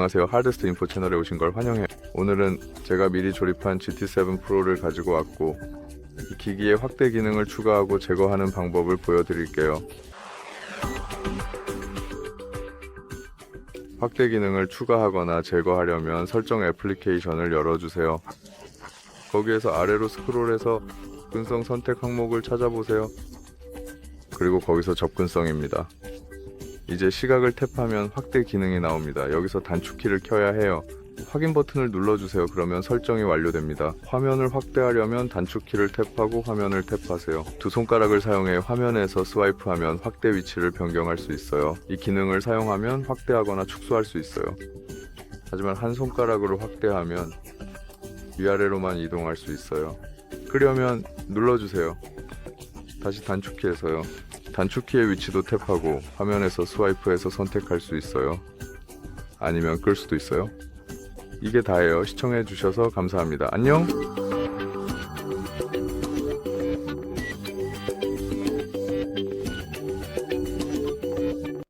안녕하세요. 하드스트 인포 채널에 오신 걸 환영해요. 오늘은 제가 미리 조립한 GT7 프로를 가지고 왔고 이 기기에 확대 기능을 추가하고 제거하는 방법을 보여드릴게요. 확대 기능을 추가하거나 제거하려면 설정 애플리케이션을 열어주세요. 거기에서 아래로 스크롤해서 접근성 선택 항목을 찾아보세요. 그리고 거기서 접근성입니다. 이제 시각을 탭하면 확대 기능이 나옵니다. 여기서 단축키를 켜야 해요. 확인 버튼을 눌러주세요. 그러면 설정이 완료됩니다. 화면을 확대하려면 단축키를 탭하고 화면을 탭하세요. 두 손가락을 사용해 화면에서 스와이프하면 확대 위치를 변경할 수 있어요. 이 기능을 사용하면 확대하거나 축소할 수 있어요. 하지만 한 손가락으로 확대하면 위아래로만 이동할 수 있어요. 끄려면 눌러주세요. 다시 단축키에서요. 단축키의 위치도 탭하고 화면에서 스와이프해서 선택할 수 있어요. 아니면 끌 수도 있어요. 이게 다예요. 시청해 주셔서 감사합니다. 안녕!